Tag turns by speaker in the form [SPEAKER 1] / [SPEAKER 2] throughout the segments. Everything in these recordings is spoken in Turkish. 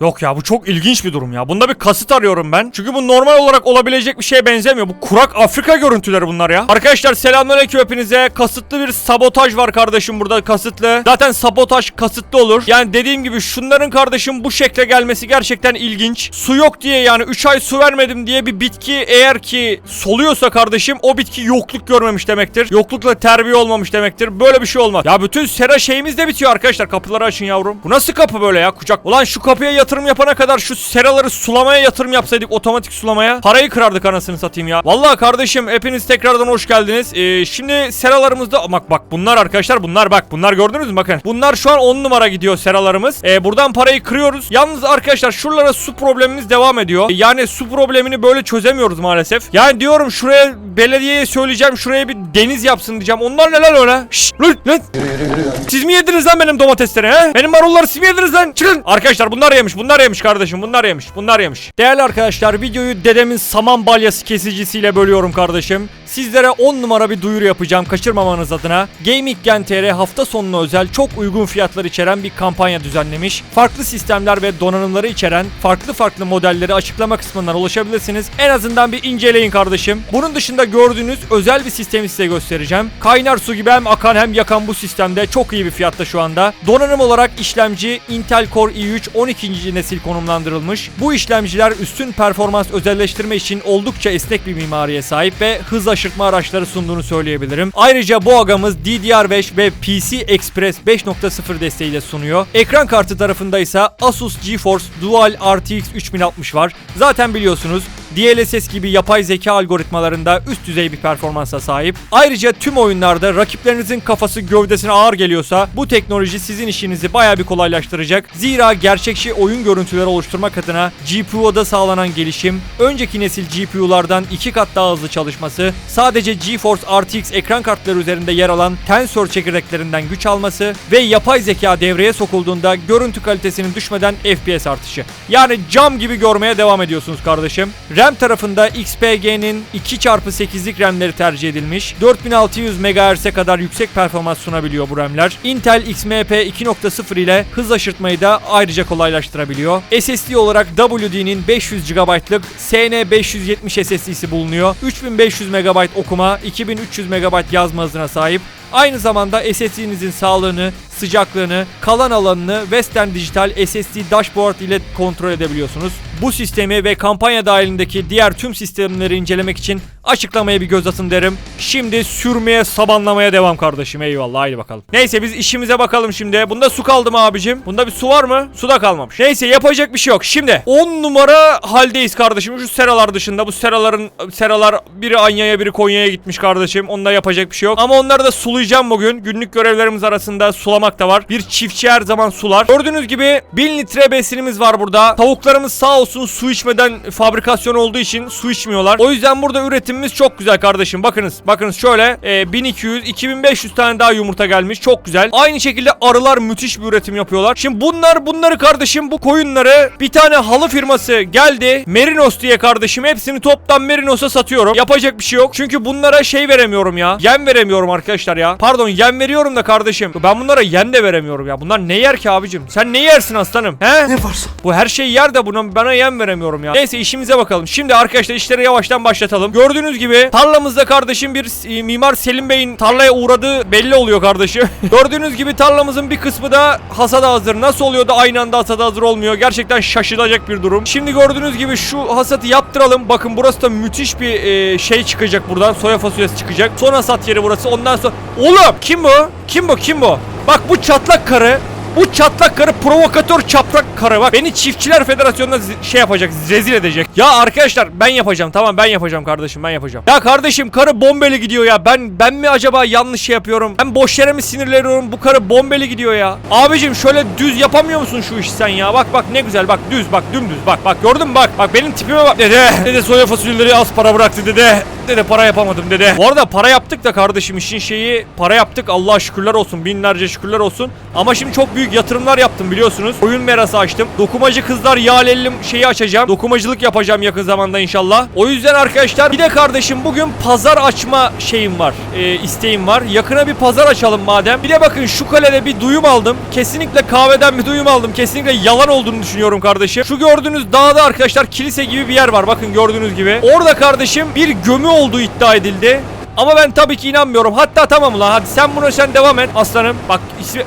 [SPEAKER 1] Yok ya bu çok ilginç bir durum ya. Bunda bir kasıt arıyorum ben. Çünkü bu normal olarak olabilecek bir şeye benzemiyor. Bu kurak Afrika görüntüleri bunlar ya. Arkadaşlar selamünaleyküm hepinize. Kasıtlı bir sabotaj var kardeşim burada kasıtlı. Zaten sabotaj kasıtlı olur. Yani dediğim gibi şunların kardeşim bu şekle gelmesi gerçekten ilginç. Su yok diye yani 3 ay su vermedim diye bir bitki eğer ki soluyorsa kardeşim o bitki yokluk görmemiş demektir. Yoklukla terbiye olmamış demektir. Böyle bir şey olmaz. Ya bütün sera şeyimiz de bitiyor arkadaşlar. Kapıları açın yavrum. Bu nasıl kapı böyle ya kucak? Ulan şu kapıya yatırım yapana kadar şu seraları sulamaya yatırım yapsaydık otomatik sulamaya. Parayı kırardık anasını satayım ya. Vallahi kardeşim hepiniz tekrardan hoş geldiniz. Ee, şimdi seralarımızda bak bak bunlar arkadaşlar bunlar bak bunlar gördünüz mü bakın. Bunlar şu an 10 numara gidiyor seralarımız. Ee, buradan parayı kırıyoruz. Yalnız arkadaşlar şuralara su problemimiz devam ediyor. Ee, yani su problemini böyle çözemiyoruz maalesef. Yani diyorum şuraya belediyeye söyleyeceğim şuraya bir deniz yapsın diyeceğim. Onlar neler öyle? Şşş lan lan. Siz mi yediniz lan benim domatesleri he? Benim marulları siz mi yediniz lan? Çıkın. Arkadaşlar bunlar yemiş. Bunlar yemiş kardeşim. Bunlar yemiş. Bunlar yemiş. Değerli arkadaşlar videoyu dedemin saman balyası kesicisiyle bölüyorum kardeşim. Sizlere 10 numara bir duyuru yapacağım kaçırmamanız adına. Gaming TR hafta sonuna özel çok uygun fiyatlar içeren bir kampanya düzenlemiş. Farklı sistemler ve donanımları içeren farklı farklı modelleri açıklama kısmından ulaşabilirsiniz. En azından bir inceleyin kardeşim. Bunun dışında gördüğünüz özel bir sistemi size göstereceğim. Kaynar su gibi hem akan hem yakan bu sistemde çok iyi bir fiyatta şu anda. Donanım olarak işlemci Intel Core i3 12. nesil konumlandırılmış. Bu işlemciler üstün performans özelleştirme için oldukça esnek bir mimariye sahip ve hız aşırtma araçları sunduğunu söyleyebilirim. Ayrıca bu agamız DDR5 ve PC Express 5.0 desteğiyle sunuyor. Ekran kartı tarafında ise Asus GeForce Dual RTX 3060 var. Zaten biliyorsunuz DLSS gibi yapay zeka algoritmalarında üst düzey bir performansa sahip. Ayrıca tüm oyunlarda rakiplerinizin kafası gövdesine ağır geliyorsa bu teknoloji sizin işinizi baya bir kolaylaştıracak. Zira gerçekçi oyun görüntüleri oluşturmak adına GPU'da sağlanan gelişim, önceki nesil GPU'lardan iki kat daha hızlı çalışması, sadece GeForce RTX ekran kartları üzerinde yer alan Tensor çekirdeklerinden güç alması ve yapay zeka devreye sokulduğunda görüntü kalitesinin düşmeden FPS artışı. Yani cam gibi görmeye devam ediyorsunuz kardeşim. RAM tarafında XPG'nin 2x8'lik RAM'leri tercih edilmiş. 4600 MHz'e kadar yüksek performans sunabiliyor bu RAM'ler. Intel XMP 2.0 ile hız aşırtmayı da ayrıca kolaylaştırabiliyor. SSD olarak WD'nin 500 GB'lık SN570 SSD'si bulunuyor. 3500 MB okuma, 2300 MB yazma hızına sahip. Aynı zamanda SSD'nizin sağlığını, sıcaklığını, kalan alanını Western Digital SSD Dashboard ile kontrol edebiliyorsunuz. Bu sistemi ve kampanya dahilindeki diğer tüm sistemleri incelemek için açıklamaya bir göz atın derim. Şimdi sürmeye, sabanlamaya devam kardeşim. Eyvallah haydi bakalım. Neyse biz işimize bakalım şimdi. Bunda su kaldı mı abicim? Bunda bir su var mı? Su da kalmamış. Neyse yapacak bir şey yok. Şimdi 10 numara haldeyiz kardeşim. Şu seralar dışında. Bu seraların seralar biri Anya'ya biri Konya'ya gitmiş kardeşim. Onda yapacak bir şey yok. Ama onları da sulayacağım bugün. Günlük görevlerimiz arasında sulamak da var. Bir çiftçi her zaman sular. Gördüğünüz gibi 1000 litre besinimiz var burada. Tavuklarımız sağ olsun su içmeden fabrikasyon olduğu için su içmiyorlar. O yüzden burada üretimimiz çok güzel kardeşim. Bakınız. Bakınız şöyle e, 1200 2500 tane daha yumurta gelmiş. Çok güzel. Aynı şekilde arılar müthiş bir üretim yapıyorlar. Şimdi bunlar bunları kardeşim bu koyunları bir tane halı firması geldi. Merinos diye kardeşim hepsini toptan Merinos'a satıyorum. Yapacak bir şey yok. Çünkü bunlara şey veremiyorum ya. Yem veremiyorum arkadaşlar ya. Pardon yem veriyorum da kardeşim. Ben bunlara yem de veremiyorum ya. Bunlar ne yer ki abicim? Sen ne yersin aslanım? He?
[SPEAKER 2] Ne varsa.
[SPEAKER 1] Bu her şeyi yer de buna bana yem veremiyorum ya. Neyse işimize bakalım. Şimdi arkadaşlar işleri yavaştan başlatalım. Gördüğünüz gibi tarlamızda kardeşim bir e, mimar Selim Bey'in tarlaya uğradığı belli oluyor kardeşim. Gördüğünüz gibi tarlamızın bir kısmı da hasada hazır. Nasıl oluyor da aynı anda hasada hazır olmuyor? Gerçekten şaşılacak bir durum. Şimdi gördüğünüz gibi şu hasatı yaptıralım. Bakın burası da müthiş bir e, şey çıkacak buradan. Soya fasulyesi çıkacak. Son hasat yeri burası. Ondan sonra... Oğlum kim bu? Kim bu? Kim bu? Bak bu çatlak karı bu çatlak karı provokatör çatlak karı bak beni çiftçiler federasyonuna şey yapacak rezil edecek. Ya arkadaşlar ben yapacağım tamam ben yapacağım kardeşim ben yapacağım. Ya kardeşim karı bombeli gidiyor ya ben ben mi acaba yanlış şey yapıyorum? Ben boş yere mi sinirleniyorum bu karı bombeli gidiyor ya. Abicim şöyle düz yapamıyor musun şu işi sen ya? Bak bak ne güzel bak düz bak dümdüz bak bak gördün mü bak bak benim tipime bak dede. Dede soya fasulyeleri az para bıraktı dede. Dede para yapamadım dede. Bu arada para yaptık da kardeşim işin şeyi para yaptık Allah'a şükürler olsun binlerce şükürler olsun. Ama şimdi çok büyük yatırımlar yaptım biliyorsunuz. Oyun merası açtım. Dokumacı kızlar yağlellim şeyi açacağım. Dokumacılık yapacağım yakın zamanda inşallah. O yüzden arkadaşlar bir de kardeşim bugün pazar açma şeyim var. e, isteğim var. Yakına bir pazar açalım madem. Bir de bakın şu kalede bir duyum aldım. Kesinlikle kahveden bir duyum aldım. Kesinlikle yalan olduğunu düşünüyorum kardeşim. Şu gördüğünüz dağda arkadaşlar kilise gibi bir yer var. Bakın gördüğünüz gibi. Orada kardeşim bir gömü olduğu iddia edildi. Ama ben tabii ki inanmıyorum. Hatta tamam ulan hadi sen bunu sen devam et aslanım. Bak ismi...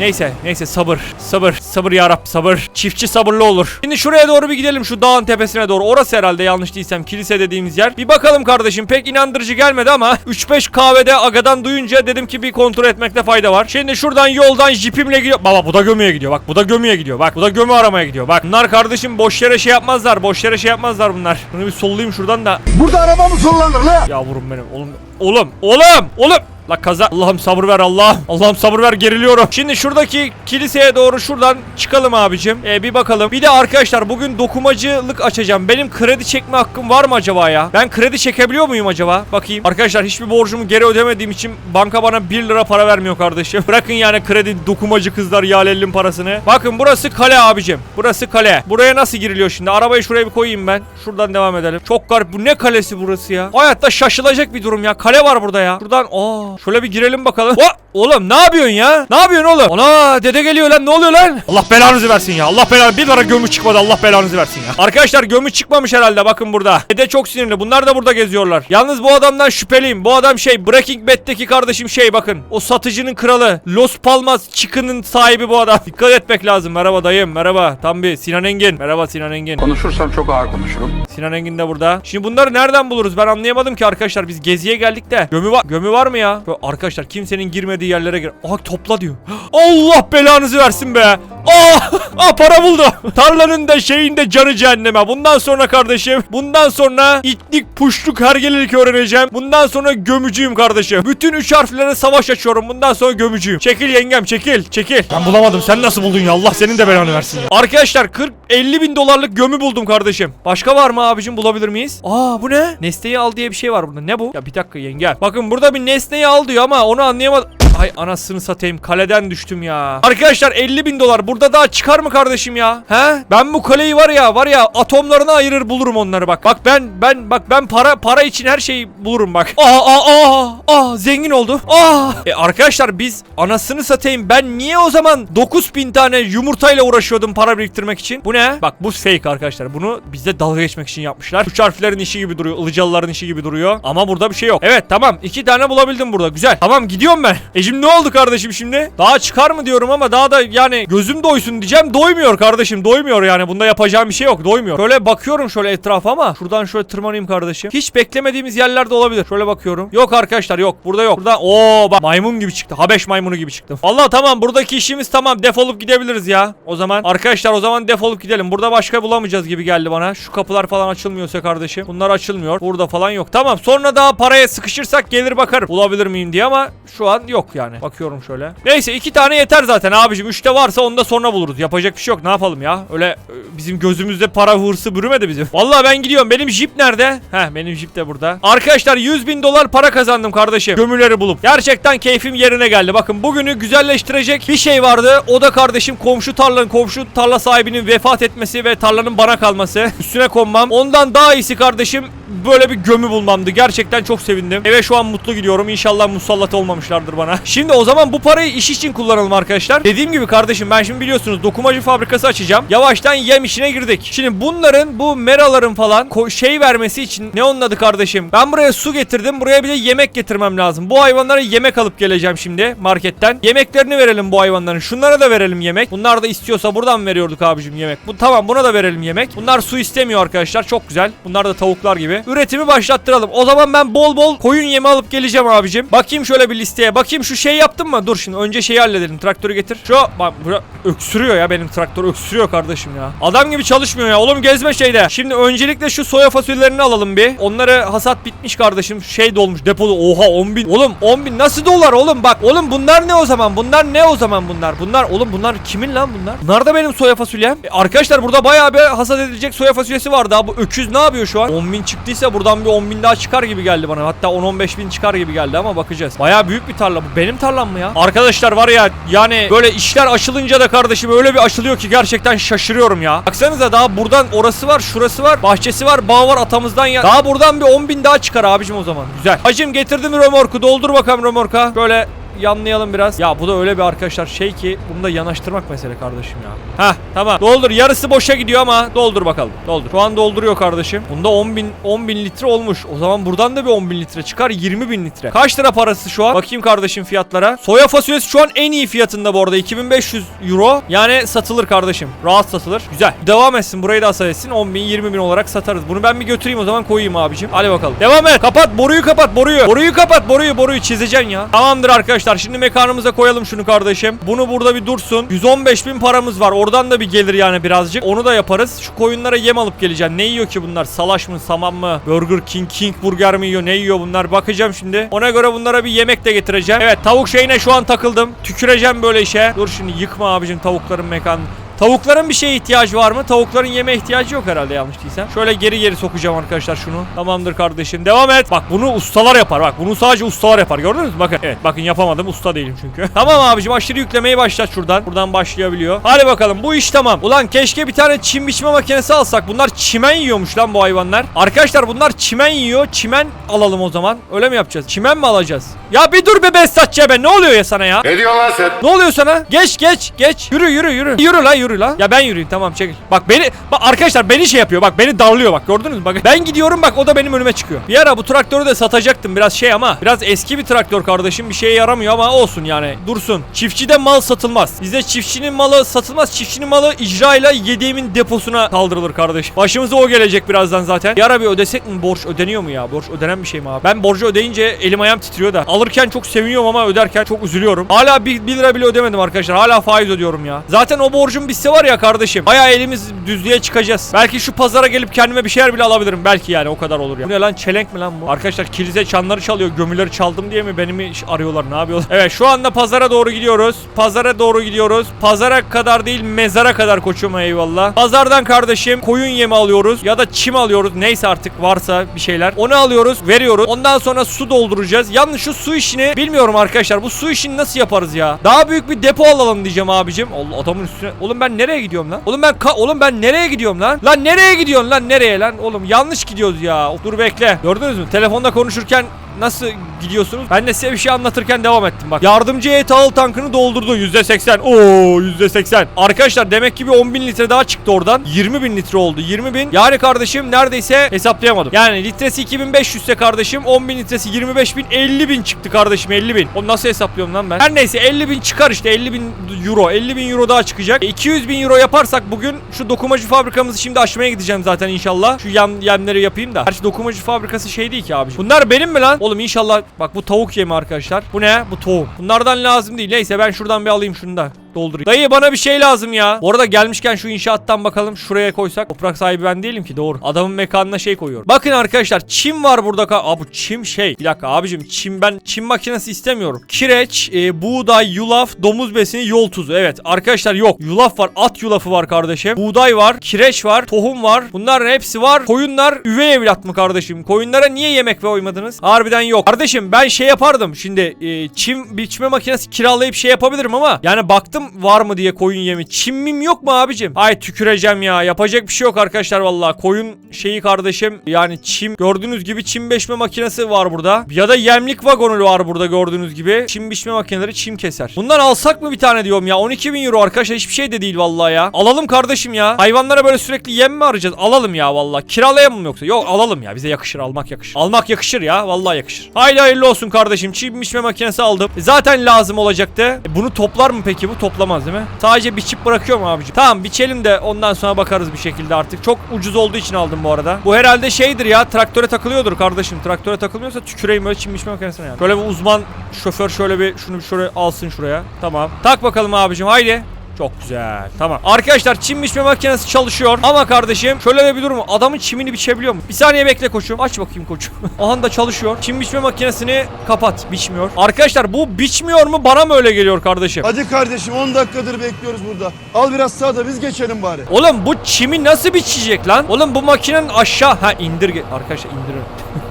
[SPEAKER 1] Neyse neyse sabır sabır sabır yarab sabır çiftçi sabırlı olur. Şimdi şuraya doğru bir gidelim şu dağın tepesine doğru orası herhalde yanlış değilsem kilise dediğimiz yer. Bir bakalım kardeşim pek inandırıcı gelmedi ama 3-5 kahvede agadan duyunca dedim ki bir kontrol etmekte fayda var. Şimdi şuradan yoldan jipimle gidiyor. Baba bu da gömüye gidiyor bak bu da gömüye gidiyor bak bu da gömü aramaya gidiyor bak. Bunlar kardeşim boş yere şey yapmazlar boş yere şey yapmazlar bunlar. Bunu bir sollayayım şuradan da.
[SPEAKER 2] Burada araba mı sollanır la?
[SPEAKER 1] Yavrum benim oğlum oğlum oğlum oğlum La kaza. Allah'ım sabır ver Allah'ım. Allah'ım sabır ver geriliyorum. Şimdi şuradaki kiliseye doğru şuradan çıkalım abicim. Ee, Bir bakalım. Bir de arkadaşlar bugün dokumacılık açacağım. Benim kredi çekme hakkım var mı acaba ya? Ben kredi çekebiliyor muyum acaba? Bakayım. Arkadaşlar hiçbir borcumu geri ödemediğim için Banka bana 1 lira para vermiyor kardeşim. Bırakın yani kredi dokumacı kızlar yalellin parasını. Bakın burası kale abicim. Burası kale. Buraya nasıl giriliyor şimdi? Arabayı şuraya bir koyayım ben. Şuradan devam edelim. Çok garip. Bu ne kalesi burası ya? Hayatta şaşılacak bir durum ya. Kale var burada ya. Şuradan aa şöyle bir girelim bakalım Oha! Oğlum ne yapıyorsun ya? Ne yapıyorsun oğlum? Ana dede geliyor lan ne oluyor lan? Allah belanızı versin ya. Allah belanı bir lira gömü çıkmadı Allah belanızı versin ya. Arkadaşlar gömü çıkmamış herhalde bakın burada. Dede çok sinirli. Bunlar da burada geziyorlar. Yalnız bu adamdan şüpheliyim. Bu adam şey Breaking Bad'deki kardeşim şey bakın. O satıcının kralı. Los Palmas Chicken'ın sahibi bu adam. Dikkat etmek lazım. Merhaba dayım. Merhaba. Tam bir Sinan Engin. Merhaba Sinan Engin.
[SPEAKER 2] Konuşursam çok ağır konuşurum.
[SPEAKER 1] Sinan Engin de burada. Şimdi bunları nereden buluruz? Ben anlayamadım ki arkadaşlar. Biz geziye geldik de. Gömü var. Gömü var mı ya? Böyle arkadaşlar kimsenin girmediği yerlere gir. Aha topla diyor. Allah belanızı versin be. Ah, ah para buldu. Tarlanın da şeyin de canı cehenneme. Bundan sonra kardeşim. Bundan sonra itlik puşluk hergelelik öğreneceğim. Bundan sonra gömücüyüm kardeşim. Bütün üç harflere savaş açıyorum. Bundan sonra gömücüyüm. Çekil yengem çekil çekil. Ben bulamadım. Sen nasıl buldun ya? Allah senin de belanı versin ya. Arkadaşlar 40-50 bin dolarlık gömü buldum kardeşim. Başka var mı abicim bulabilir miyiz? Aa bu ne? Nesneyi al diye bir şey var burada. Ne bu? Ya bir dakika yenge. Bakın burada bir nesneyi al diyor ama onu anlayamadım. Ay anasını satayım kaleden düştüm ya. Arkadaşlar 50 bin dolar burada daha çıkar mı kardeşim ya? He? Ben bu kaleyi var ya var ya atomlarına ayırır bulurum onları bak. Bak ben ben bak ben para para için her şeyi bulurum bak. Aa aa aa aa zengin oldu. Aa. E arkadaşlar biz anasını satayım ben niye o zaman 9000 tane yumurtayla uğraşıyordum para biriktirmek için? Bu ne? Bak bu fake arkadaşlar. Bunu bizde dalga geçmek için yapmışlar. Üç harflerin işi gibi duruyor. Ilıcalıların işi gibi duruyor. Ama burada bir şey yok. Evet tamam. iki tane bulabildim burada. Güzel. Tamam gidiyorum ben. E şimdi ne oldu kardeşim şimdi? Daha çıkar mı diyorum ama daha da yani gözüm doysun diyeceğim. Doymuyor kardeşim. Doymuyor yani. Bunda yapacağım bir şey yok. Doymuyor. Şöyle bakıyorum şöyle etrafa ama şuradan şöyle tırmanayım kardeşim. Hiç beklemediğimiz yerlerde olabilir. Şöyle bakıyorum. Yok arkadaşlar yok. Burada yok. Burada o bak maymun gibi çıktı. Habeş maymunu gibi çıktım. Vallahi tamam buradaki işimiz tamam. Defolup gidebiliriz ya. O zaman arkadaşlar o zaman defolup gidelim. Burada başka bulamayacağız gibi geldi bana. Şu kapılar falan açılmıyorsa kardeşim. Bunlar açılmıyor. Burada falan yok. Tamam sonra daha paraya sıkışırsak gelir bakarım. Bulabilir miyim diye ama şu an yok yani. Bakıyorum şöyle. Neyse iki tane yeter zaten abicim. Üçte varsa onu da sonra buluruz. Yapacak bir şey yok. Ne yapalım ya? Öyle e, bizim gözümüzde para hırsı bürümedi bizim. Vallahi ben gidiyorum. Benim jip nerede? Heh benim jip de burada. Arkadaşlar 100 bin dolar para kazandım kardeşim. Gömüleri bulup. Gerçekten keyfim yerine geldi. Bakın bugünü güzelleştirecek bir şey vardı. O da kardeşim komşu tarlanın, komşu tarla sahibinin vefat etmesi ve tarlanın bana kalması. Üstüne konmam. Ondan daha iyisi kardeşim böyle bir gömü bulmamdı. Gerçekten çok sevindim. Eve şu an mutlu gidiyorum. İnşallah musallat olmamışlardır bana. Şimdi o zaman bu parayı iş için kullanalım arkadaşlar. Dediğim gibi kardeşim ben şimdi biliyorsunuz dokumacı fabrikası açacağım. Yavaştan yem işine girdik. Şimdi bunların bu meraların falan şey vermesi için ne onun adı kardeşim? Ben buraya su getirdim. Buraya bir de yemek getirmem lazım. Bu hayvanlara yemek alıp geleceğim şimdi marketten. Yemeklerini verelim bu hayvanların. Şunlara da verelim yemek. Bunlar da istiyorsa buradan veriyorduk abicim yemek. Bu tamam buna da verelim yemek. Bunlar su istemiyor arkadaşlar. Çok güzel. Bunlar da tavuklar gibi. Üretimi başlattıralım. O zaman ben bol bol koyun yemi alıp geleceğim abicim. Bakayım şöyle bir listeye. Bakayım şu şey yaptım mı? Dur şimdi önce şeyi halledelim. Traktörü getir. Şu bak bura, öksürüyor ya benim traktör öksürüyor kardeşim ya. Adam gibi çalışmıyor ya. Oğlum gezme şeyde. Şimdi öncelikle şu soya fasulyelerini alalım bir. Onları hasat bitmiş kardeşim. Şey dolmuş depoda. Oha 10 bin. Oğlum 10 bin nasıl dolar oğlum? Bak oğlum bunlar ne o zaman? Bunlar ne o zaman bunlar? Bunlar oğlum bunlar kimin lan bunlar? Bunlar da benim soya fasulyem. E, arkadaşlar burada bayağı bir hasat edilecek soya fasulyesi vardı. Ha, bu öküz ne yapıyor şu an? 10 bin çıktı çıktıysa buradan bir 10 bin daha çıkar gibi geldi bana. Hatta 10-15 bin çıkar gibi geldi ama bakacağız. Baya büyük bir tarla bu. Benim tarlam mı ya? Arkadaşlar var ya yani böyle işler açılınca da kardeşim öyle bir açılıyor ki gerçekten şaşırıyorum ya. Baksanıza daha buradan orası var, şurası var, bahçesi var, bağ var atamızdan ya. Daha buradan bir 10 bin daha çıkar abicim o zaman. Güzel. Hacım getirdim römorku. Doldur bakalım römorka. Böyle yanlayalım biraz. Ya bu da öyle bir arkadaşlar şey ki bunu da yanaştırmak mesele kardeşim ya. Heh tamam. Doldur. Yarısı boşa gidiyor ama doldur bakalım. Doldur. Şu an dolduruyor kardeşim. Bunda 10 bin, 10 bin litre olmuş. O zaman buradan da bir 10 bin litre çıkar. 20 bin litre. Kaç lira parası şu an? Bakayım kardeşim fiyatlara. Soya fasulyesi şu an en iyi fiyatında bu arada. 2500 euro. Yani satılır kardeşim. Rahat satılır. Güzel. Devam etsin. Burayı da hasat etsin. 10 bin, 20 bin olarak satarız. Bunu ben bir götüreyim o zaman koyayım abicim. Hadi bakalım. Devam et. Kapat. Boruyu kapat. Boruyu. Boruyu kapat. Boruyu. Boruyu çizeceksin ya. Tamamdır arkadaşlar. Şimdi mekanımıza koyalım şunu kardeşim. Bunu burada bir dursun. 115 bin paramız var. Oradan da bir gelir yani birazcık. Onu da yaparız. Şu koyunlara yem alıp geleceğim. Ne yiyor ki bunlar? Salaş mı? Saman mı? Burger King, King Burger mi yiyor? Ne yiyor bunlar? Bakacağım şimdi. Ona göre bunlara bir yemek de getireceğim. Evet tavuk şeyine şu an takıldım. Tüküreceğim böyle işe. Dur şimdi yıkma abicim tavukların mekanını. Tavukların bir şeye ihtiyacı var mı? Tavukların yeme ihtiyacı yok herhalde yanlış değilsem. Şöyle geri geri sokacağım arkadaşlar şunu. Tamamdır kardeşim. Devam et. Bak bunu ustalar yapar. Bak bunu sadece ustalar yapar. Gördünüz mü? Bakın. Evet bakın yapamadım. Usta değilim çünkü. tamam abicim aşırı yüklemeyi başlat şuradan. Buradan başlayabiliyor. Hadi bakalım bu iş tamam. Ulan keşke bir tane çim biçme makinesi alsak. Bunlar çimen yiyormuş lan bu hayvanlar. Arkadaşlar bunlar çimen yiyor. Çimen alalım o zaman. Öyle mi yapacağız? Çimen mi alacağız? Ya bir dur be Besatçı be. Ne oluyor ya sana ya?
[SPEAKER 2] Ne diyorsun lan sen?
[SPEAKER 1] Ne oluyor sana? Geç geç geç. Yürü yürü yürü. Yürü la yürü la. Ya ben yürüyeyim tamam çekil. Bak beni bak arkadaşlar beni şey yapıyor. Bak beni darlıyor bak gördünüz mü? Bak ben gidiyorum bak o da benim önüme çıkıyor. Bir ara bu traktörü de satacaktım biraz şey ama biraz eski bir traktör kardeşim bir şeye yaramıyor ama olsun yani dursun. Çiftçide mal satılmaz. Bizde çiftçinin malı satılmaz. Çiftçinin malı icrayla yediğimin deposuna kaldırılır kardeşim. Başımıza o gelecek birazdan zaten. Bir bir ödesek mi borç ödeniyor mu ya? Borç ödenen bir şey mi abi? Ben borcu ödeyince elim ayağım titriyor da. Alırken çok seviniyorum ama öderken çok üzülüyorum. Hala 1 lira bile ödemedim arkadaşlar. Hala faiz ödüyorum ya. Zaten o borcum bitse var ya kardeşim. Bayağı elimiz düzlüğe çıkacağız. Belki şu pazara gelip kendime bir şeyler bile alabilirim. Belki yani o kadar olur ya. Bu ne lan çelenk mi lan bu? Arkadaşlar kilize çanları çalıyor. Gömüleri çaldım diye mi beni mi arıyorlar? Ne yapıyorlar? Evet şu anda pazara doğru gidiyoruz. Pazara doğru gidiyoruz. Pazara kadar değil mezara kadar koçum eyvallah. Pazardan kardeşim koyun yemi alıyoruz ya da çim alıyoruz. Neyse artık varsa bir şeyler. Onu alıyoruz, veriyoruz. Ondan sonra su dolduracağız. Yalnız şu su işini bilmiyorum arkadaşlar. Bu su işini nasıl yaparız ya? Daha büyük bir depo alalım diyeceğim abicim. Allah adamın üstüne. Oğlum ben nereye gidiyorum lan? Oğlum ben oğlum ben nereye gidiyorum lan? Lan nereye gidiyorsun lan? Nereye lan? Oğlum yanlış gidiyoruz ya. Dur bekle. Gördünüz mü? Telefonda konuşurken Nasıl gidiyorsunuz? Ben de size bir şey anlatırken devam ettim bak. Yardımcı heyet ağıl tankını doldurdu %80. Oo %80. Arkadaşlar demek ki bir 10 bin litre daha çıktı oradan. 20 bin litre oldu. 20 bin. Yani kardeşim neredeyse hesaplayamadım. Yani litresi 2500 ise kardeşim 10 bin litresi 25 bin 50 bin çıktı kardeşim 50 bin. Onu nasıl hesaplıyorum lan ben? Her neyse 50 bin çıkar işte 50 bin euro. 50 bin euro daha çıkacak. E, 200 bin euro yaparsak bugün şu dokumacı fabrikamızı şimdi açmaya gideceğim zaten inşallah. Şu yem, yemleri yapayım da. Gerçi dokumacı fabrikası şey değil ki abi. Bunlar benim mi lan? Oğlum inşallah bak bu tavuk yemi arkadaşlar. Bu ne? Bu tavuk. Bunlardan lazım değil. Neyse ben şuradan bir alayım şunu da doldurayım. Dayı bana bir şey lazım ya. Bu arada gelmişken şu inşaattan bakalım şuraya koysak. Toprak sahibi ben değilim ki doğru. Adamın mekanına şey koyuyorum. Bakın arkadaşlar çim var burada. Aa bu çim şey. Bir dakika abicim çim ben çim makinesi istemiyorum. Kireç, e, buğday, yulaf, domuz besini, yol tuzu. Evet arkadaşlar yok. Yulaf var. At yulafı var kardeşim. Buğday var. Kireç var. Tohum var. Bunların hepsi var. Koyunlar üvey evlat mı kardeşim? Koyunlara niye yemek koymadınız? Harbiden yok. Kardeşim ben şey yapardım. Şimdi e, çim biçme makinesi kiralayıp şey yapabilirim ama yani baktım var mı diye koyun yemi. Çimim yok mu abicim? Ay tüküreceğim ya. Yapacak bir şey yok arkadaşlar vallahi. Koyun şeyi kardeşim yani çim gördüğünüz gibi çim biçme makinesi var burada. Ya da yemlik vagonu var burada gördüğünüz gibi. Çim biçme makineleri çim keser. Bundan alsak mı bir tane diyorum ya. 12 bin euro arkadaşlar hiçbir şey de değil vallahi ya. Alalım kardeşim ya. Hayvanlara böyle sürekli yem mi arayacağız? Alalım ya vallahi. Kiralayalım mı yoksa? Yok alalım ya. Bize yakışır almak yakışır. Almak yakışır ya. Vallahi yakışır. Haydi hayırlı olsun kardeşim. Çim biçme makinesi aldım. Zaten lazım olacaktı. E, Bunu toplar mı peki bu? Toplamaz değil mi? Sadece biçip bırakıyor mu abicim? Tamam biçelim de ondan sonra bakarız bir şekilde artık. Çok ucuz olduğu için aldım bu arada. Bu herhalde şeydir ya. Traktöre takılıyordur kardeşim. Traktöre takılmıyorsa tüküreyim böyle çim biçme makinesine yani. Şöyle bir uzman şoför şöyle bir şunu bir şöyle alsın şuraya. Tamam. Tak bakalım abicim haydi. Çok güzel. Tamam. Arkadaşlar çim biçme makinesi çalışıyor. Ama kardeşim şöyle de bir durum. Adamın çimini biçebiliyor mu? Bir saniye bekle koçum. Aç bakayım koçum. Aha da çalışıyor. Çim biçme makinesini kapat. Biçmiyor. Arkadaşlar bu biçmiyor mu? Bana mı öyle geliyor kardeşim?
[SPEAKER 3] Hadi kardeşim 10 dakikadır bekliyoruz burada. Al biraz sağda biz geçelim bari.
[SPEAKER 1] Oğlum bu çimi nasıl biçecek lan? Oğlum bu makinenin aşağı... Ha indir... Arkadaşlar indir.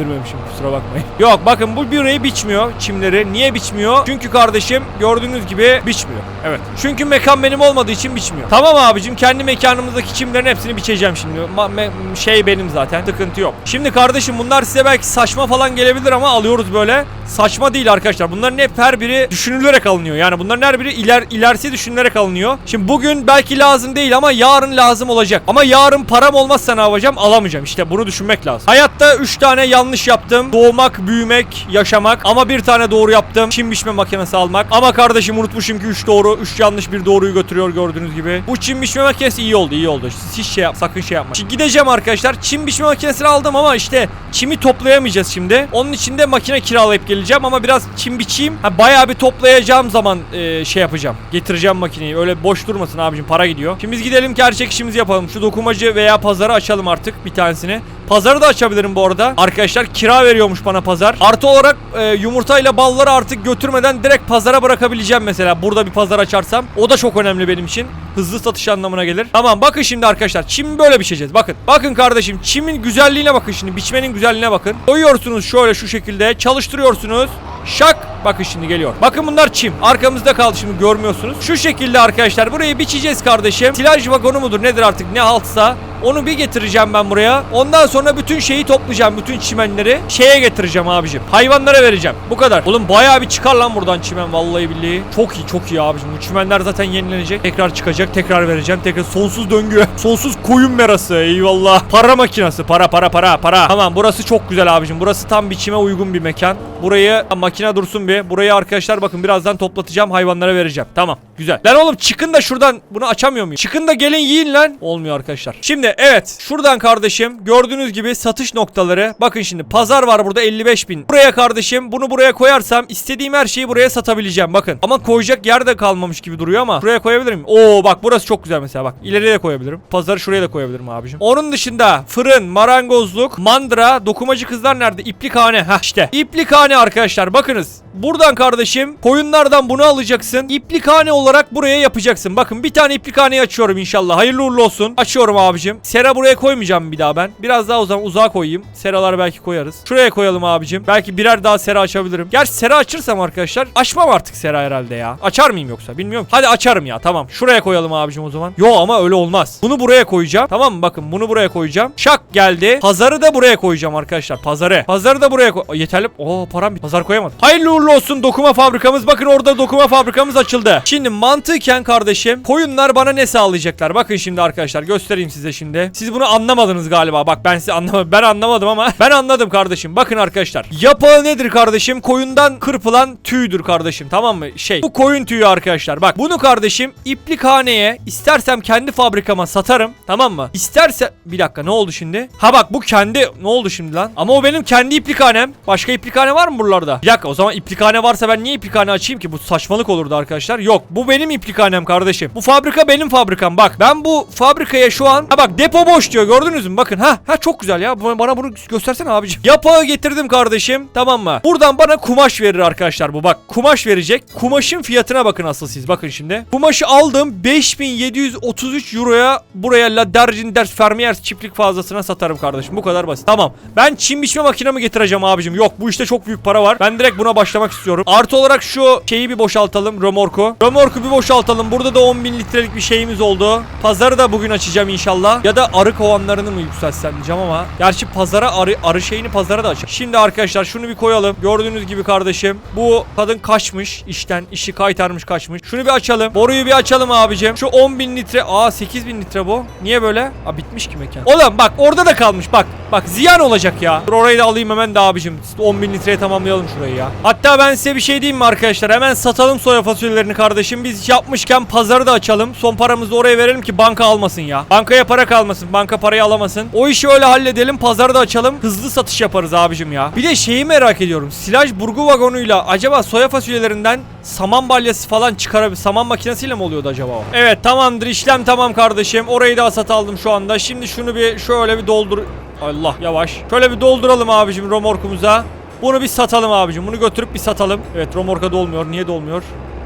[SPEAKER 1] İndirmemişim kusura bakmayın. Yok bakın bu burayı biçmiyor çimleri. Niye biçmiyor? Çünkü kardeşim gördüğünüz gibi biçmiyor. Evet. Çünkü mekan benim olmadığı için biçmiyor. Tamam abicim kendi mekanımızdaki çimlerin hepsini biçeceğim şimdi. Ma- şey benim zaten. Sıkıntı yok. Şimdi kardeşim bunlar size belki saçma falan gelebilir ama alıyoruz böyle. Saçma değil arkadaşlar. Bunların hep her biri düşünülerek alınıyor. Yani bunların her biri iler ilerisi düşünülerek alınıyor. Şimdi bugün belki lazım değil ama yarın lazım olacak. Ama yarın param olmazsa ne yapacağım? Alamayacağım. İşte bunu düşünmek lazım. Hayatta 3 tane yanlış yaptım. Doğmak, büyümek, yaşamak. Ama bir tane doğru yaptım. Çim biçme makinesi almak. Ama kardeşim unutmuşum ki 3 doğru, 3 yanlış bir doğruyu götürüyor gördüğünüz gibi. Bu çim biçme makinesi iyi oldu, iyi oldu. Siz şey yap, sakın şey yapma. Şimdi gideceğim arkadaşlar. Çim biçme makinesini aldım ama işte çimi toplayamayacağız şimdi. Onun için de makine kiralayıp geleceğim ama biraz çim biçeyim. Ha bayağı bir toplayacağım zaman e, şey yapacağım. Getireceğim makineyi. Öyle boş durmasın abicim para gidiyor. Şimdi biz gidelim gerçek işimizi yapalım. Şu dokumacı veya pazarı açalım artık bir tanesini. Pazarı da açabilirim bu arada. Arkadaşlar kira veriyormuş bana pazar. Artı olarak e, yumurtayla balları artık götürmeden direkt pazara bırakabileceğim mesela. Burada bir pazar açarsam. O da çok önemli benim için. Hızlı satış anlamına gelir. Tamam bakın şimdi arkadaşlar. Çim böyle biçeceğiz. Bakın. Bakın kardeşim. Çimin güzelliğine bakın şimdi. Biçmenin güzelliğine bakın. Koyuyorsunuz şöyle şu şekilde. Çalıştırıyorsunuz. Şak. Bakın şimdi geliyor. Bakın bunlar çim. Arkamızda kaldı şimdi görmüyorsunuz. Şu şekilde arkadaşlar burayı biçeceğiz kardeşim. Silaj vagonu mudur nedir artık ne haltsa. Onu bir getireceğim ben buraya. Ondan sonra bütün şeyi toplayacağım. Bütün çimenleri şeye getireceğim abicim. Hayvanlara vereceğim. Bu kadar. Oğlum bayağı bir çıkar lan buradan çimen vallahi billahi. Çok iyi çok iyi abicim. Bu çimenler zaten yenilenecek. Tekrar çıkacak. Tekrar vereceğim. Tekrar sonsuz döngü. Sonsuz koyun merası. Eyvallah. Para makinası. Para para para para. Tamam burası çok güzel abicim. Burası tam biçime uygun bir mekan. Burayı makine dursun bir. Burayı arkadaşlar bakın birazdan toplatacağım. Hayvanlara vereceğim. Tamam. Güzel. Lan oğlum çıkın da şuradan bunu açamıyor muyum? Çıkın da gelin yiyin lan. Olmuyor arkadaşlar. Şimdi evet şuradan kardeşim gördüğünüz gibi satış noktaları. Bakın şimdi pazar var burada 55 bin. Buraya kardeşim bunu buraya koyarsam istediğim her şeyi buraya satabileceğim. Bakın ama koyacak yer de kalmamış gibi duruyor ama buraya koyabilir miyim? Oo bak burası çok güzel mesela bak. İleriye de koyabilirim. Pazarı şuraya da koyabilirim abicim. Onun dışında fırın, marangozluk, mandıra, dokumacı kızlar nerede? İplikhane. Heh işte. İplikhane arkadaşlar bakınız. Buradan kardeşim koyunlardan bunu alacaksın. İplikhane olarak buraya yapacaksın. Bakın bir tane iplikhaneyi açıyorum inşallah. Hayırlı uğurlu olsun. Açıyorum abicim. Sera buraya koymayacağım bir daha ben. Biraz daha o zaman uzağa koyayım. Seralar belki koyarız. Şuraya koyalım abicim. Belki birer daha sera açabilirim. Gerçi sera açırsam arkadaşlar açmam artık sera herhalde ya. Açar mıyım yoksa bilmiyorum. Hadi açarım ya tamam. Şuraya koyalım abicim o zaman. Yo ama öyle olmaz. Bunu buraya koyacağım. Tamam mı? Bakın bunu buraya koyacağım. Şak geldi. Pazarı da buraya koyacağım arkadaşlar. Pazarı. Pazarı da buraya koy. Yeterli. Oo param bitti. Pazar koyamadım. Hayırlı uğurlu olsun dokuma fabrikamız. Bakın orada dokuma fabrikamız açıldı. Şimdi mantıken kardeşim koyunlar bana ne sağlayacaklar? Bakın şimdi arkadaşlar göstereyim size şimdi. Siz bunu anlamadınız galiba. Bak ben size anlamadım. Ben anlamadım ama ben anladım kardeşim. Bakın arkadaşlar. Yapağı nedir kardeşim? Koyundan kırpılan tüydür kardeşim. Tamam mı? Şey. Bu koyun tüyü arkadaşlar. Bak bunu kardeşim iplikhaneye istersem kendi fabrikama satarım. Tamam mı? İsterse bir dakika ne oldu şimdi? Ha bak bu kendi ne oldu şimdi lan? Ama o benim kendi iplikhanem. Başka iplikhane var mı buralarda? Bir dakika o zaman iplikhane varsa ben niye iplikhane açayım ki? Bu saçmalık olurdu arkadaşlar. Yok bu benim iplikhanem kardeşim. Bu fabrika benim fabrikam. Bak ben bu fabrikaya şu an ha bak depo boş diyor gördünüz mü? Bakın ha ha çok güzel ya. Bana bunu göstersene abicim. Yapağı getirdim kardeşim. Tamam mı? Buradan bana kumaş verir arkadaşlar bu. Bak kumaş verecek. Kumaşın fiyatına bakın asıl siz. Bakın şimdi. Kumaşı aldım 5733 euroya buraya La Dercinders Fermiers çiftlik fazlasına satarım kardeşim. Bu kadar basit. Tamam. Ben çim biçme makinemi getireceğim abicim. Yok bu işte çok büyük para var. Ben direkt buna başlamak istiyorum. Artı olarak şu şeyi bir boşaltalım. Römorku. Römorku bir boşaltalım. Burada da 10.000 litrelik bir şeyimiz oldu. Pazarı da bugün açacağım inşallah. Ya da arı kovanlarını mı yükseltsem diyeceğim ama. Gerçi pazara arı, arı şeyini pazara da açacağım. Şimdi arkadaşlar şunu bir koyalım. Gördüğünüz gibi kardeşim. Bu kadın kaçmış işten. işi kaytarmış kaçmış. Şunu bir açalım. Boruyu bir açalım abicim. Şu 10.000 litre. Aa 8.000 litre bu. Niye böyle? Aa bitmiş ki mekan. Oğlum bak orada da kalmış bak. Bak ziyan olacak ya. Dur orayı da alayım hemen de abicim. 10.000 litreye tamamlayalım şurayı ya. Hatta ben size bir şey diyeyim mi arkadaşlar? Hemen satalım soya fasulyelerini kardeşim. Biz yapmışken pazarı da açalım. Son paramızı oraya verelim ki banka almasın ya. Bankaya para kaldı almasın. Banka parayı alamasın. O işi öyle halledelim. Pazarı da açalım. Hızlı satış yaparız abicim ya. Bir de şeyi merak ediyorum. Silaj burgu vagonuyla acaba soya fasulyelerinden saman balyası falan çıkarabilir. Saman makinesiyle mi oluyordu acaba o? Evet tamamdır işlem tamam kardeşim. Orayı da hasat aldım şu anda. Şimdi şunu bir şöyle bir doldur. Allah yavaş. Şöyle bir dolduralım abicim romorkumuza. Bunu bir satalım abicim. Bunu götürüp bir satalım. Evet romorka dolmuyor. Niye dolmuyor?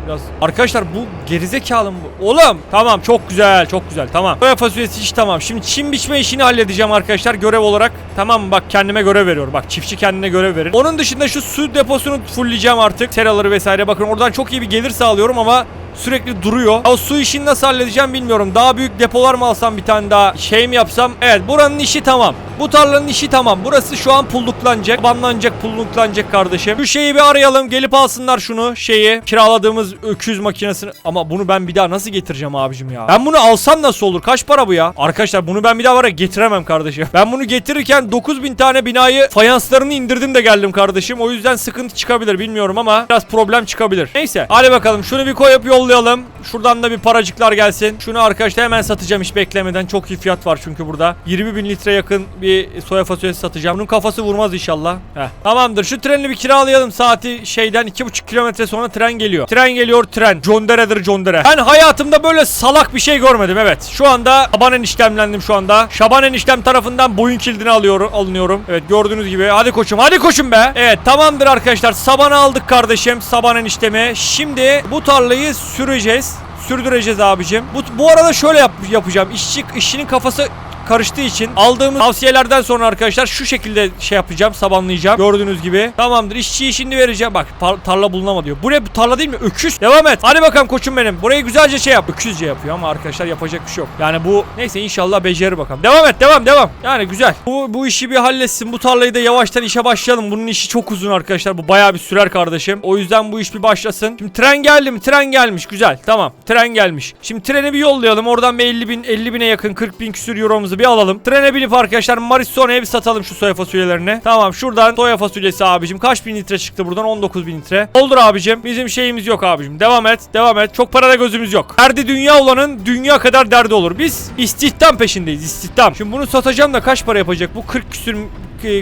[SPEAKER 1] Biraz. Arkadaşlar bu gerizekalı mı? Oğlum tamam çok güzel çok güzel tamam. Soya fasulyesi iş tamam. Şimdi çim biçme işini halledeceğim arkadaşlar görev olarak. Tamam bak kendime görev veriyor. Bak çiftçi kendine görev verir. Onun dışında şu su deposunu fullleyeceğim artık. Seraları vesaire bakın oradan çok iyi bir gelir sağlıyorum ama sürekli duruyor. O su işini nasıl halledeceğim bilmiyorum. Daha büyük depolar mı alsam bir tane daha şey mi yapsam? Evet buranın işi tamam. Bu tarlanın işi tamam. Burası şu an pulluklanacak. Banlanacak pulluklanacak kardeşim. Şu şeyi bir arayalım. Gelip alsınlar şunu şeyi. Kiraladığımız öküz makinesini. Ama bunu ben bir daha nasıl getireceğim abicim ya? Ben bunu alsam nasıl olur? Kaç para bu ya? Arkadaşlar bunu ben bir daha var ya getiremem kardeşim. Ben bunu getirirken 9000 tane binayı fayanslarını indirdim de geldim kardeşim. O yüzden sıkıntı çıkabilir bilmiyorum ama biraz problem çıkabilir. Neyse. Hadi bakalım şunu bir koyup yollayalım. Şuradan da bir paracıklar gelsin. Şunu arkadaşlar hemen satacağım hiç beklemeden. Çok iyi fiyat var çünkü burada. 20 bin litre yakın bir soya fasulyesi satacağım. Bunun kafası vurmaz inşallah. Heh. Tamamdır. Şu treni bir kiralayalım. Saati şeyden 2,5 kilometre sonra tren geliyor. Tren geliyor tren. John Dere'dir John Dere. Ben hayatımda böyle salak bir şey görmedim evet. Şu anda Şaban eniştemlendim şu anda. Şaban eniştem tarafından boyun kilidini alıyorum, alınıyorum. Evet gördüğünüz gibi. Hadi koçum hadi koçum be. Evet tamamdır arkadaşlar. Sabanı aldık kardeşim. Saban eniştemi. Şimdi bu tarlayı süreceğiz. Sürdüreceğiz abicim. Bu, bu arada şöyle yap, yapacağım. İşçi işçinin kafası karıştığı için aldığımız tavsiyelerden sonra arkadaşlar şu şekilde şey yapacağım sabanlayacağım. Gördüğünüz gibi. Tamamdır. İşçiyi şimdi vereceğim. Bak tarla bulunama diyor. Bu ne? Bu tarla değil mi? Öküz. Devam et. Hadi bakalım koçum benim. Burayı güzelce şey yap. Öküzce yapıyor ama arkadaşlar yapacak bir şey yok. Yani bu neyse inşallah becerir bakalım. Devam et devam devam. Yani güzel. Bu, bu işi bir halletsin. Bu tarlayı da yavaştan işe başlayalım. Bunun işi çok uzun arkadaşlar. Bu bayağı bir sürer kardeşim. O yüzden bu iş bir başlasın. Şimdi tren geldi mi? Tren gelmiş. Güzel. Tamam. Tren gelmiş. Şimdi treni bir yollayalım. Oradan bir 50 bin 50 bine yakın 40 bin küsür euromuzu bir alalım. Trene binip arkadaşlar Marissona'ya bir satalım şu soya fasulyelerini. Tamam şuradan soya fasulyesi abicim. Kaç bin litre çıktı buradan? 19 bin litre. Olur abicim. Bizim şeyimiz yok abicim. Devam et. Devam et. Çok parada gözümüz yok. Derdi dünya olanın dünya kadar derdi olur. Biz istihdam peşindeyiz. istihdam. Şimdi bunu satacağım da kaç para yapacak? Bu 40 küsür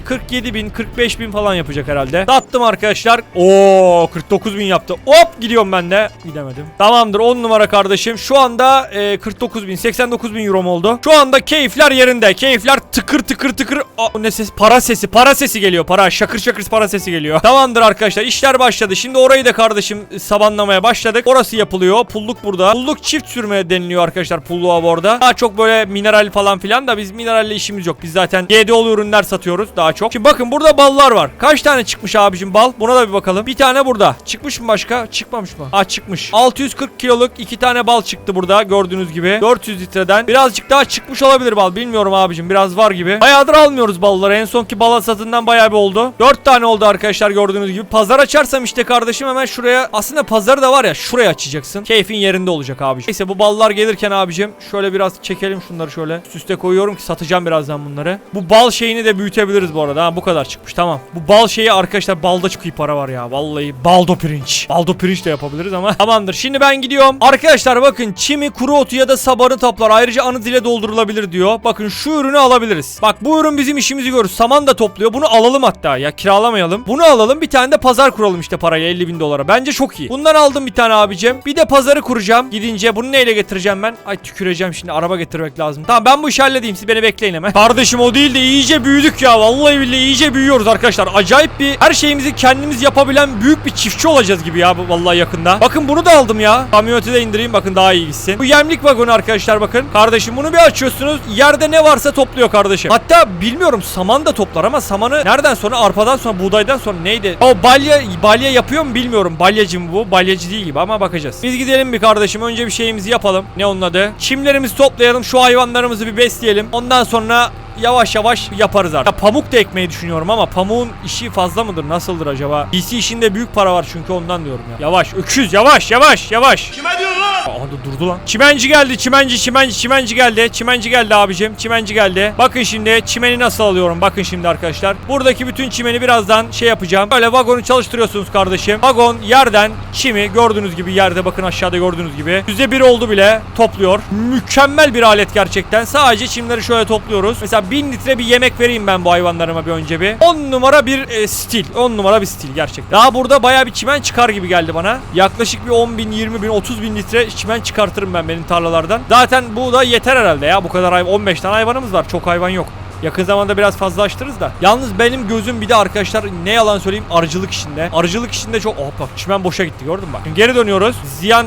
[SPEAKER 1] 47 bin 45 bin falan yapacak herhalde. Sattım arkadaşlar. Oo 49 bin yaptı. Hop gidiyorum ben de. Gidemedim. Tamamdır 10 numara kardeşim. Şu anda e, 49 bin 89 bin euro oldu. Şu anda keyifler yerinde. Keyifler tıkır tıkır tıkır. Aa, ne ses? Para sesi. Para sesi geliyor. Para. Şakır şakır para sesi geliyor. Tamamdır arkadaşlar. işler başladı. Şimdi orayı da kardeşim sabanlamaya başladık. Orası yapılıyor. Pulluk burada. Pulluk çift sürmeye deniliyor arkadaşlar pulluğa bu arada. Daha çok böyle mineral falan filan da biz mineralle işimiz yok. Biz zaten GDO'lu ürünler satıyoruz daha çok. Şimdi bakın burada ballar var. Kaç tane çıkmış abicim bal? Buna da bir bakalım. Bir tane burada. Çıkmış mı başka? Çıkmamış mı? Aa çıkmış. 640 kiloluk iki tane bal çıktı burada gördüğünüz gibi. 400 litreden. Birazcık daha çıkmış olabilir bal. Bilmiyorum abicim. Biraz var gibi. Bayağıdır almıyoruz balları. En sonki bal hasatından bayağı bir oldu. 4 tane oldu arkadaşlar gördüğünüz gibi. Pazar açarsam işte kardeşim hemen şuraya. Aslında pazarı da var ya şuraya açacaksın. Keyfin yerinde olacak abicim. Neyse bu ballar gelirken abicim şöyle biraz çekelim şunları şöyle. Üste koyuyorum ki satacağım birazdan bunları. Bu bal şeyini de büyütebiliriz bu arada. Ha bu kadar çıkmış tamam. Bu bal şeyi arkadaşlar balda çok iyi para var ya. Vallahi baldo pirinç. Baldo pirinç de yapabiliriz ama. Tamamdır. Şimdi ben gidiyorum. Arkadaşlar bakın çimi, kuru otu ya da sabanı toplar. Ayrıca anı dile doldurulabilir diyor. Bakın şu ürünü alabiliriz. Bak bu ürün bizim işimizi görür. Saman da topluyor. Bunu alalım hatta ya. Kiralamayalım. Bunu alalım. Bir tane de pazar kuralım işte paraya 50 bin dolara. Bence çok iyi. Bundan aldım bir tane abicim. Bir de pazarı kuracağım. Gidince bunu neyle getireceğim ben? Ay tüküreceğim şimdi. Araba getirmek lazım. Tamam ben bu işi halledeyim. Siz beni bekleyin hemen. Kardeşim o değil de iyice büyüdük ya. Vallahi billahi iyice büyüyoruz arkadaşlar. Acayip bir her şeyimizi kendimiz yapabilen büyük bir çiftçi olacağız gibi ya vallahi yakında. Bakın bunu da aldım ya. Kamyoneti de indireyim bakın daha iyi gitsin. Bu yemlik vagonu arkadaşlar bakın. Kardeşim bunu bir açıyorsunuz. Yerde ne varsa topluyor kardeşim. Hatta bilmiyorum saman da toplar ama samanı nereden sonra arpadan sonra buğdaydan sonra neydi? O balya balya yapıyor mu bilmiyorum. Balyacı mı bu? Balyacı değil gibi ama bakacağız. Biz gidelim bir kardeşim. Önce bir şeyimizi yapalım. Ne onun adı? Çimlerimizi toplayalım. Şu hayvanlarımızı bir besleyelim. Ondan sonra yavaş yavaş yaparız artık. Ya pamuk da ekmeyi düşünüyorum ama pamuğun işi fazla mıdır? Nasıldır acaba? DC işinde büyük para var çünkü ondan diyorum ya. Yavaş öküz yavaş yavaş yavaş.
[SPEAKER 3] Kime diyorsun
[SPEAKER 1] Aa da durdu lan. Çimenci geldi çimenci çimenci çimenci geldi. Çimenci geldi abicim çimenci geldi. Bakın şimdi çimeni nasıl alıyorum bakın şimdi arkadaşlar. Buradaki bütün çimeni birazdan şey yapacağım. Böyle vagonu çalıştırıyorsunuz kardeşim. Vagon yerden çimi gördüğünüz gibi yerde bakın aşağıda gördüğünüz gibi. %1 oldu bile topluyor. Mükemmel bir alet gerçekten. Sadece çimleri şöyle topluyoruz. Mesela 1000 litre bir yemek vereyim ben bu hayvanlarıma bir önce bir. 10 numara bir e, stil. 10 numara bir stil gerçekten. Daha burada baya bir çimen çıkar gibi geldi bana. Yaklaşık bir 10 bin, 20 bin, 30 bin litre çimen çıkartırım ben benim tarlalardan. Zaten bu da yeter herhalde ya. Bu kadar hayvan. 15 tane hayvanımız var. Çok hayvan yok. Yakın zamanda biraz fazlalaştırırız da. Yalnız benim gözüm bir de arkadaşlar ne yalan söyleyeyim arıcılık işinde. Arıcılık işinde çok... Oh bak çimen boşa gitti gördün mü bak. Şimdi geri dönüyoruz. Ziyan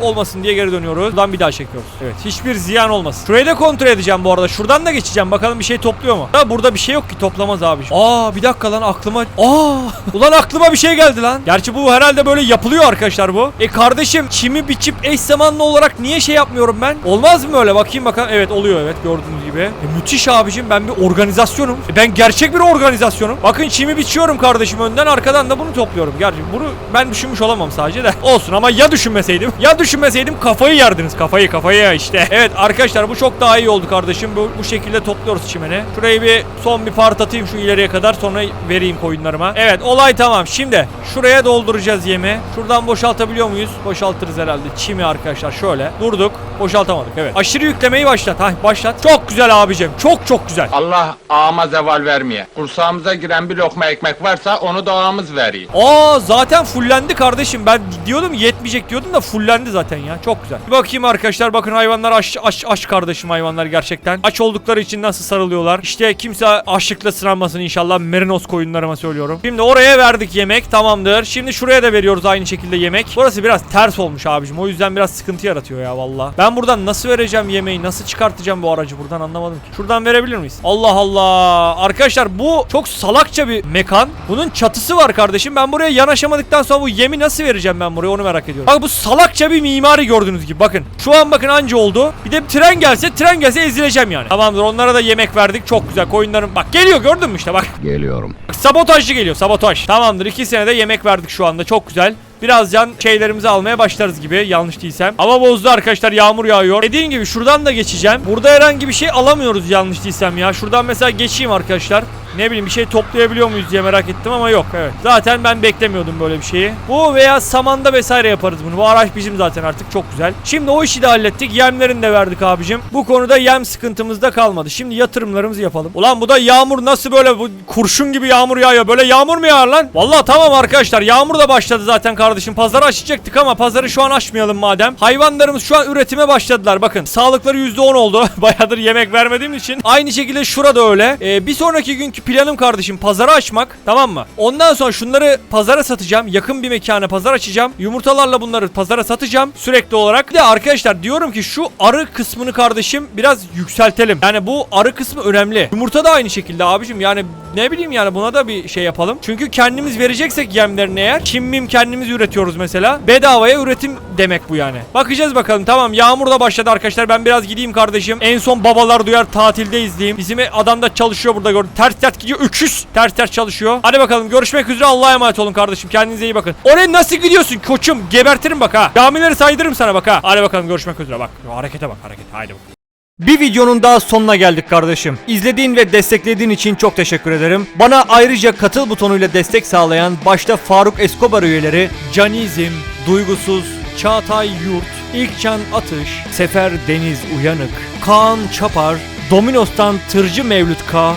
[SPEAKER 1] olmasın diye geri dönüyoruz. Buradan bir daha çekiyoruz. Evet hiçbir ziyan olmasın. Şurayı da kontrol edeceğim bu arada. Şuradan da geçeceğim. Bakalım bir şey topluyor mu? Ha burada bir şey yok ki toplamaz abi. Aa bir dakika lan aklıma. Aa ulan aklıma bir şey geldi lan. Gerçi bu herhalde böyle yapılıyor arkadaşlar bu. E kardeşim çimi biçip eş zamanlı olarak niye şey yapmıyorum ben? Olmaz mı öyle? Bakayım bakalım. Evet oluyor evet gördüğünüz gibi. E, müthiş abicim ben bir organizasyonum. E, ben gerçek bir organizasyonum. Bakın çimi biçiyorum kardeşim önden arkadan da bunu topluyorum. Gerçi bunu ben düşünmüş olamam sadece de. Olsun ama ya düşünmeseydim. Ya düşünmeseydim kafayı yerdiniz. Kafayı kafayı işte. Evet arkadaşlar bu çok daha iyi oldu kardeşim. Bu, bu şekilde topluyoruz çimeni. Şurayı bir son bir part atayım şu ileriye kadar sonra vereyim koyunlarıma. Evet olay tamam. Şimdi şuraya dolduracağız yemi. Şuradan boşaltabiliyor muyuz? Boşaltırız herhalde. Çimi arkadaşlar şöyle. Durduk. Boşaltamadık evet. Aşırı yüklemeyi başlat. Hah başlat. Çok güzel abicim. Çok çok güzel.
[SPEAKER 4] Allah ağama zeval vermeye. Kursağımıza giren bir lokma ekmek varsa onu da ağamız veriyor.
[SPEAKER 1] Aa zaten fullendi kardeşim. Ben diyordum yetmeyecek diyordum da fullendi zaten ya. Çok güzel. Bir bakayım arkadaşlar bakın hayvanlar aç aç aç kardeşim hayvanlar gerçekten. Aç oldukları için nasıl sarılıyorlar. İşte kimse açlıkla sınanmasın inşallah. Merinos koyunlarıma söylüyorum. Şimdi oraya verdik yemek tamamdır. Şimdi şuraya da veriyoruz aynı şekilde yemek. Burası biraz ters olmuş abicim. O yüzden biraz sıkıntı yaratıyor ya valla. Ben buradan nasıl vereceğim yemeği? Nasıl çıkartacağım bu aracı buradan anlamadım ki. Şuradan verebilir miyiz? Allah Allah. Arkadaşlar bu çok salakça bir mekan. Bunun çatısı var kardeşim. Ben buraya yanaşamadıktan sonra bu yemi nasıl vereceğim ben buraya onu merak ediyorum. Bak bu salakça bir mimari gördüğünüz gibi bakın. Şu an bakın anca oldu. Bir de tren gelse tren gelse ezileceğim yani. Tamamdır onlara da yemek verdik. Çok güzel koyunların. Bak geliyor gördün mü işte bak.
[SPEAKER 2] Geliyorum.
[SPEAKER 1] Bak, Sabotajcı geliyor sabotaj. Tamamdır iki senede yemek verdik şu anda çok güzel. Birazdan şeylerimizi almaya başlarız gibi yanlış değilsem. Ama bozdu arkadaşlar yağmur yağıyor. Dediğim gibi şuradan da geçeceğim. Burada herhangi bir şey alamıyoruz yanlış değilsem ya. Şuradan mesela geçeyim arkadaşlar. Ne bileyim bir şey toplayabiliyor muyuz diye merak ettim ama yok evet. Zaten ben beklemiyordum böyle bir şeyi. Bu veya samanda vesaire yaparız bunu. Bu araç bizim zaten artık çok güzel. Şimdi o işi de hallettik. Yemlerini de verdik abicim. Bu konuda yem sıkıntımız da kalmadı. Şimdi yatırımlarımızı yapalım. Ulan bu da yağmur nasıl böyle bu kurşun gibi yağmur yağıyor. Böyle yağmur mu yağar lan? Vallahi tamam arkadaşlar. Yağmur da başladı zaten kardeşim. Pazarı açacaktık ama pazarı şu an açmayalım madem. Hayvanlarımız şu an üretime başladılar. Bakın sağlıkları %10 oldu. Bayağıdır yemek vermediğim için. Aynı şekilde şurada öyle. Ee, bir sonraki günkü planım kardeşim pazarı açmak. Tamam mı? Ondan sonra şunları pazara satacağım. Yakın bir mekana pazar açacağım. Yumurtalarla bunları pazara satacağım. Sürekli olarak. Bir de arkadaşlar diyorum ki şu arı kısmını kardeşim biraz yükseltelim. Yani bu arı kısmı önemli. Yumurta da aynı şekilde abicim. Yani ne bileyim yani buna da bir şey yapalım. Çünkü kendimiz vereceksek yemlerini eğer. Kimim kendimiz üretiyoruz mesela. Bedavaya üretim demek bu yani. Bakacağız bakalım. Tamam yağmur da başladı arkadaşlar. Ben biraz gideyim kardeşim. En son babalar duyar tatildeyiz diyeyim. Bizim adam da çalışıyor burada gördüm. Ters ters gidiyor. Öküz. Ters ters çalışıyor. Hadi bakalım görüşmek üzere. Allah'a emanet olun kardeşim. Kendinize iyi bakın. Oraya nasıl gidiyorsun koçum? Gebertirim bak ha. Camileri saydırırım sana bak ha. Hadi bakalım görüşmek üzere bak. Harekete bak hareket. Haydi bakalım. Bir videonun daha sonuna geldik kardeşim. İzlediğin ve desteklediğin için çok teşekkür ederim. Bana ayrıca katıl butonuyla destek sağlayan başta Faruk Escobar üyeleri Canizim, Duygusuz, Çağatay Yurt, İlkcan Atış, Sefer Deniz Uyanık, Kaan Çapar, Dominos'tan Tırcı Mevlüt K,